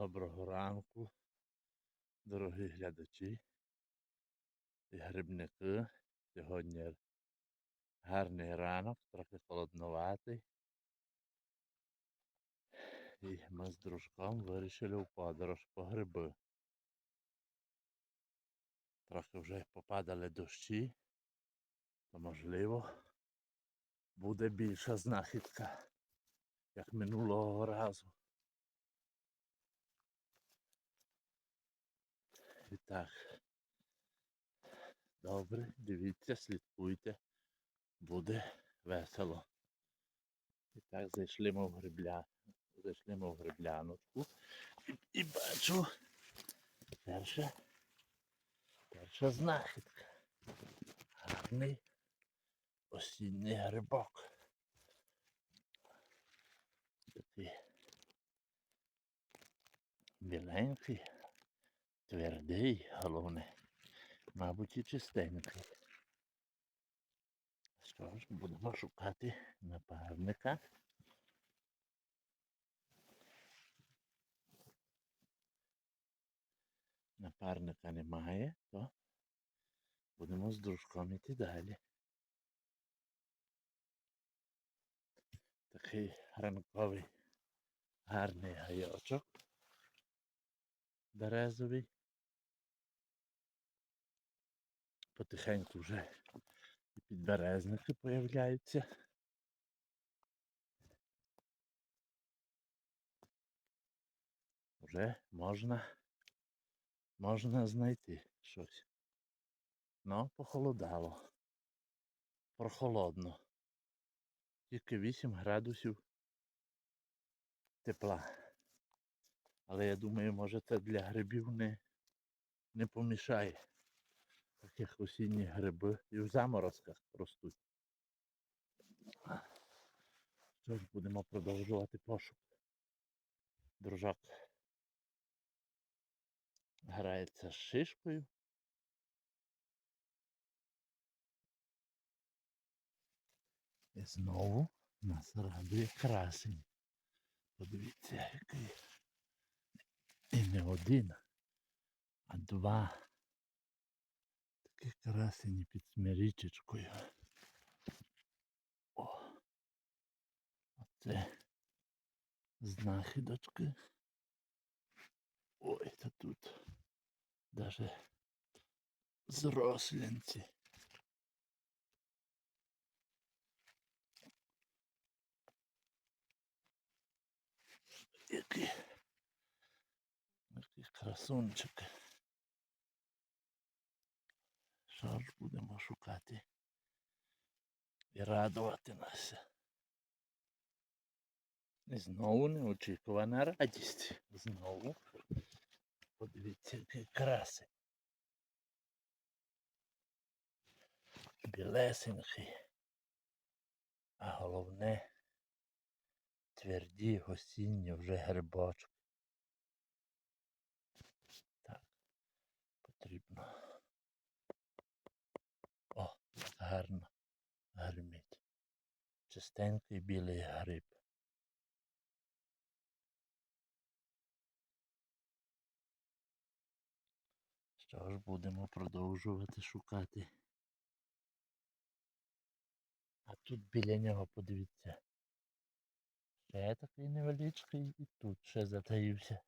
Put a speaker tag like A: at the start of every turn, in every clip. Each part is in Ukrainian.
A: Доброго ранку, дорогі глядачі і грибники. Сьогодні гарний ранок, трохи холодноватий. І ми з дружком вирішили в подорож по гриби. Трохи вже попадали дощі, то можливо буде більша знахідка, як минулого разу. І так. Добре, дивіться, слідкуйте. Буде весело. І так зайшли ми в грибля. Зайшли ми в грибляночку. І, і бачу перша, перша знахідка. Гарний осінній грибок. Такий біленький. Твердий, головне, мабуть, і чистенький. Що ж, будемо шукати напарника. Напарника немає, то будемо з дружком іти далі. Такий ранковий гарний гайочок березовий. Потихеньку вже і підберезники появляються. Вже можна, можна знайти щось. Ну, похолодало. Прохолодно. Тільки 8 градусів тепла. Але я думаю, може це для грибів не, не помішає. Таких осінні гриби і в заморозках ростуть. Що ж, будемо продовжувати пошук. Дружак грається з шишкою. І знову нас радує красень. Подивіться, який. І не один, а два. Такі красені під смирічечкою. О! Оце знахідочки. Ой, та тут даже зрослянці. Які Такий красунчик. Ж будемо шукати і радувати нас. І знову неочікувана радість. Знову. Подивіться, який краси. Білесенький. А головне тверді осінні вже грибочки. потрібно. Гарно гримить. Чистенький білий гриб. Що ж будемо продовжувати шукати. А тут біля нього подивіться. Ще такий невеличкий і тут ще затаївся.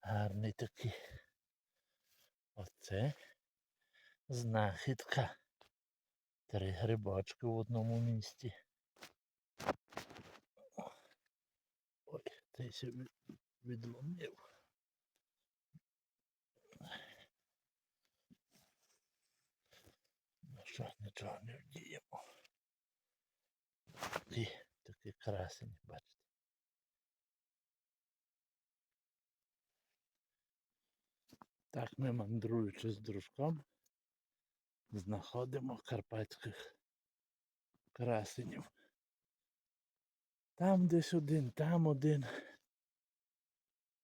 A: Гарний такий. Оце знахідка. Три грибочки в одному місці. Ой, цей ще відломив. Ну що, нічого не вдіємо. І такий красень, бачите. Так ми мандруючи з дружком, знаходимо карпатських красенів. Там десь один, там один.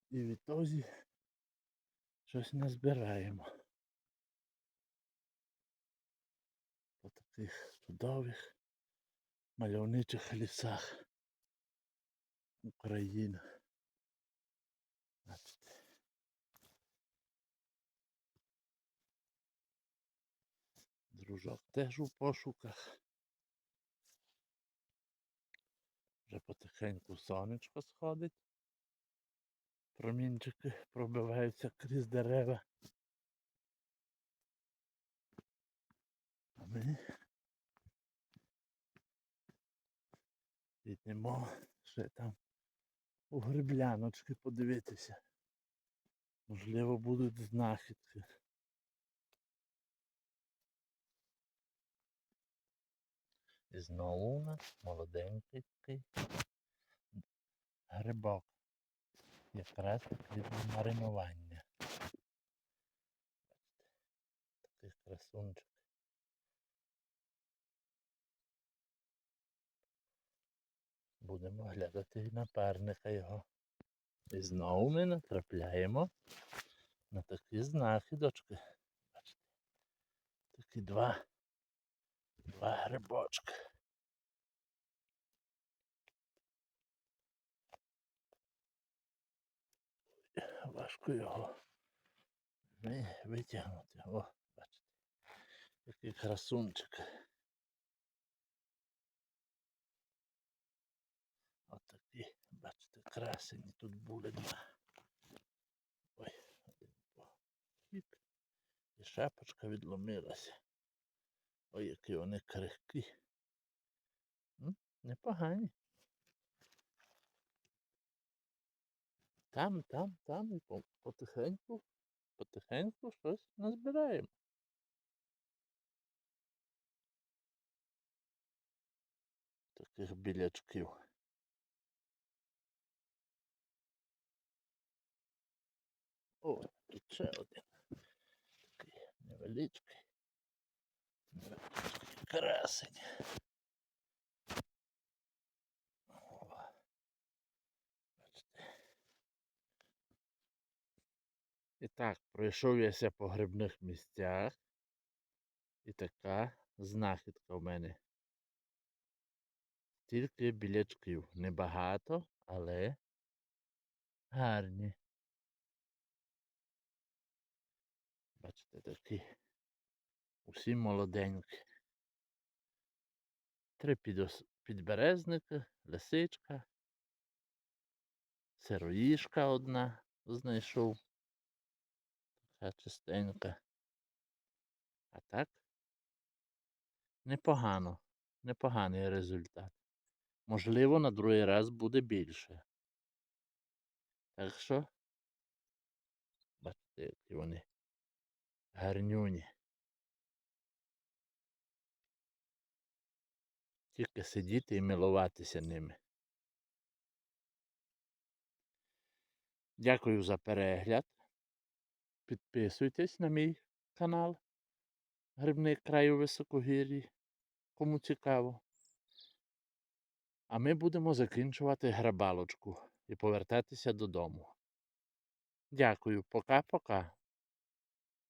A: І відтоді щось не збираємо. По таких чудових мальовничих лісах України. Дружок теж у пошуках. Вже потихеньку сонечко сходить. Промінчики пробиваються крізь дерева. А ми йдемо ще там у грибляночки подивитися. Можливо, будуть знахідки. І знову у нас молоденький такий грибок. Якраз від маринування. Такий красунчик. Будемо глядати напарника його. І знову ми натрапляємо на такі знахідочки. Бачите, такі два, два грибочки. Важко його ви- витягнути. О, бачите, який красунчик. Отакі, бачите, красені тут були два. Ой, один похід. І шапочка відломилася. Ой, які вони крихкі. Непогані. Там, там, там і потихеньку, потихеньку щось назбираємо. Таких білячків. О, тут ще один. Такий невеличкий. Красень. І так, пройшов яся по грибних місцях. І така знахідка в мене. Тільки білячків. Небагато, але гарні. Бачите, такі. Усі молоденькі. Три підос... підберезники, лисичка, сироїшка одна знайшов. Така чистенька. А так непогано. Непоганий результат. Можливо, на другий раз буде більше. Так що, бачите, які вони гарнюні. Тільки сидіти і милуватися ними. Дякую за перегляд. Підписуйтесь на мій канал Грибний край у високогір'ї. Кому цікаво. А ми будемо закінчувати грабалочку і повертатися додому. Дякую, пока-пока.